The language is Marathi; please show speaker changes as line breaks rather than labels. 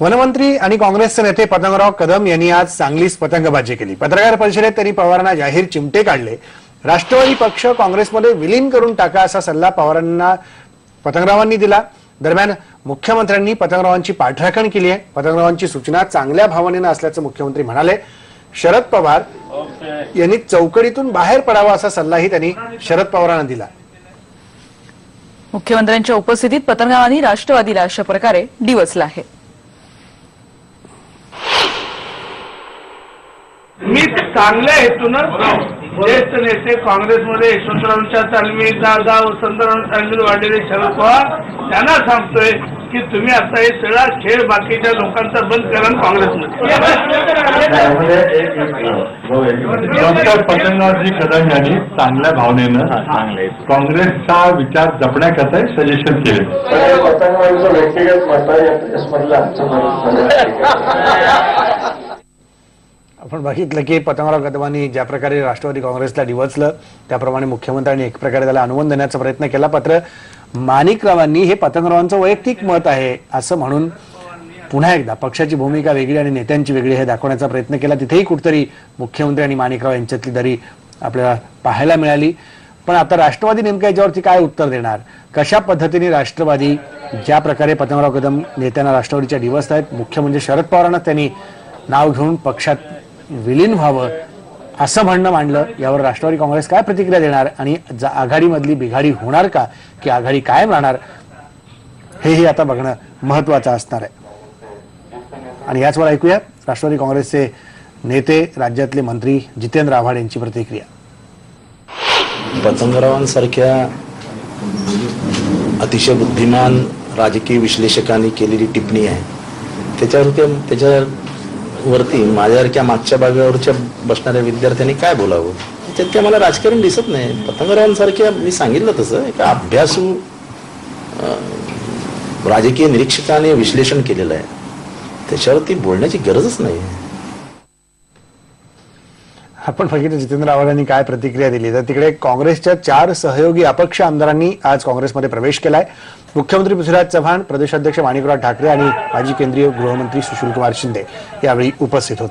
वनमंत्री आणि काँग्रेसचे नेते पतंगराव कदम यांनी आज सांगलीस पतंगबाजी केली. पत्रकार परिषदेत त्यांनी पवारांना जाहीर चिमटे काढले. राष्ट्रवादी पक्ष काँग्रेसमध्ये विलीन करून टाका असा सल्ला पवारांना पतंगरावांनी दिला. दरम्यान मुख्यमंत्र्यांनी पतंगरावांची पाठराखण केली आहे. पतंगरावांची सूचना चांगल्या भावनेनं असल्याचं मुख्यमंत्री म्हणाले. शरद पवार यांनी चौकडीतून बाहेर पडावा असा सल्लाही त्यांनी शरद पवारांना दिला.
मुख्यमंत्र्यांच्या उपस्थितीत पतंगरावांनी राष्ट्रवादीला अशा प्रकारे डिवचला आहे.
मी चांगल्या हेतूनं ज्येष्ठ नेते काँग्रेसमध्ये यशवंतरावांच्या तालमीत दादा वसंतराव तालमीत वाढलेले शरद पवार त्यांना सांगतोय की तुम्ही आता हे सगळा खेळ बाकीच्या लोकांचा बंद करा आणि काँग्रेसमध्ये
डॉक्टर पतंगरावजी कदम यांनी चांगल्या भावनेनं काँग्रेसचा विचार जपण्याकरता सजेशन केले.
पतंगवाडीचं व्यक्तिगत मत आहे
आपण बघितलं की पतंगराव कदमांनी ज्या प्रकारे राष्ट्रवादी काँग्रेसला डिवचलं त्याप्रमाणे मुख्यमंत्र्यांनी एक प्रकारे त्याला अनुमोदन देण्याचा प्रयत्न केला. मात्र माणिकरावांनी हे पतंगरावांचं वैयक्तिक मत आहे असं म्हणून पुन्हा एकदा पक्षाची भूमिका वेगळी आणि नेत्यांची वेगळी हे दाखवण्याचा प्रयत्न केला. तिथेही कुठतरी मुख्यमंत्री आणि माणिकराव यांच्यातली दरी आपल्याला पाहायला मिळाली. पण आता राष्ट्रवादी नेमकं याच्यावरती काय उत्तर देणार? कशा पद्धतीने राष्ट्रवादी ज्या प्रकारे पतंगराव कदम नेत्यांना राष्ट्रवादीच्या दिवस आहेत मुख्य म्हणजे शरद पवारांना त्यांनी नाव घेऊन पक्षात विलीन व्हावं असं म्हणणं मांडलं. यावर राष्ट्रवादी काँग्रेस काय प्रतिक्रिया देणार आणि आघाडीमधली बिघाडी होणार का? की आघाडी कायम राहणार? हेही आता बघणं महत्वाचं असणार आहे. आणि याचवर ऐकूया राष्ट्रवादी काँग्रेसचे नेते राज्यातले मंत्री जितेंद्र आव्हाड यांची प्रतिक्रिया.
पतंगरावांसारख्या अतिशय बुद्धिमान राजकीय विश्लेषकांनी केलेली टिप्पणी आहे. त्याच्यावर त्याच्या वरती माझ्यासारख्या मागच्या भागावरच्या बसणाऱ्या विद्यार्थ्यांनी काय बोलावं? त्याच्यात काय मला राजकारण दिसत नाही. पतंगरावांसारख्या मी सांगितलं तसं. एका अभ्यासू राजकीय निरीक्षकाने विश्लेषण केलेलं आहे. त्याच्यावरती बोलण्याची गरजच नाही.
आपण बघितलं जितेंद्र आव्हाडांनी काय प्रतिक्रिया दिली? तर तिकडे काँग्रेसच्या चार सहयोगी अपक्ष आमदारांनी आज काँग्रेसमध्ये प्रवेश केलाय. मुख्यमंत्री पृथ्वीराज चव्हाण प्रदेशाध्यक्ष माणिकराव ठाकरे आणि माजी केंद्रीय गृहमंत्री सुशीलकुमार शिंदे यावेळी उपस्थित होते.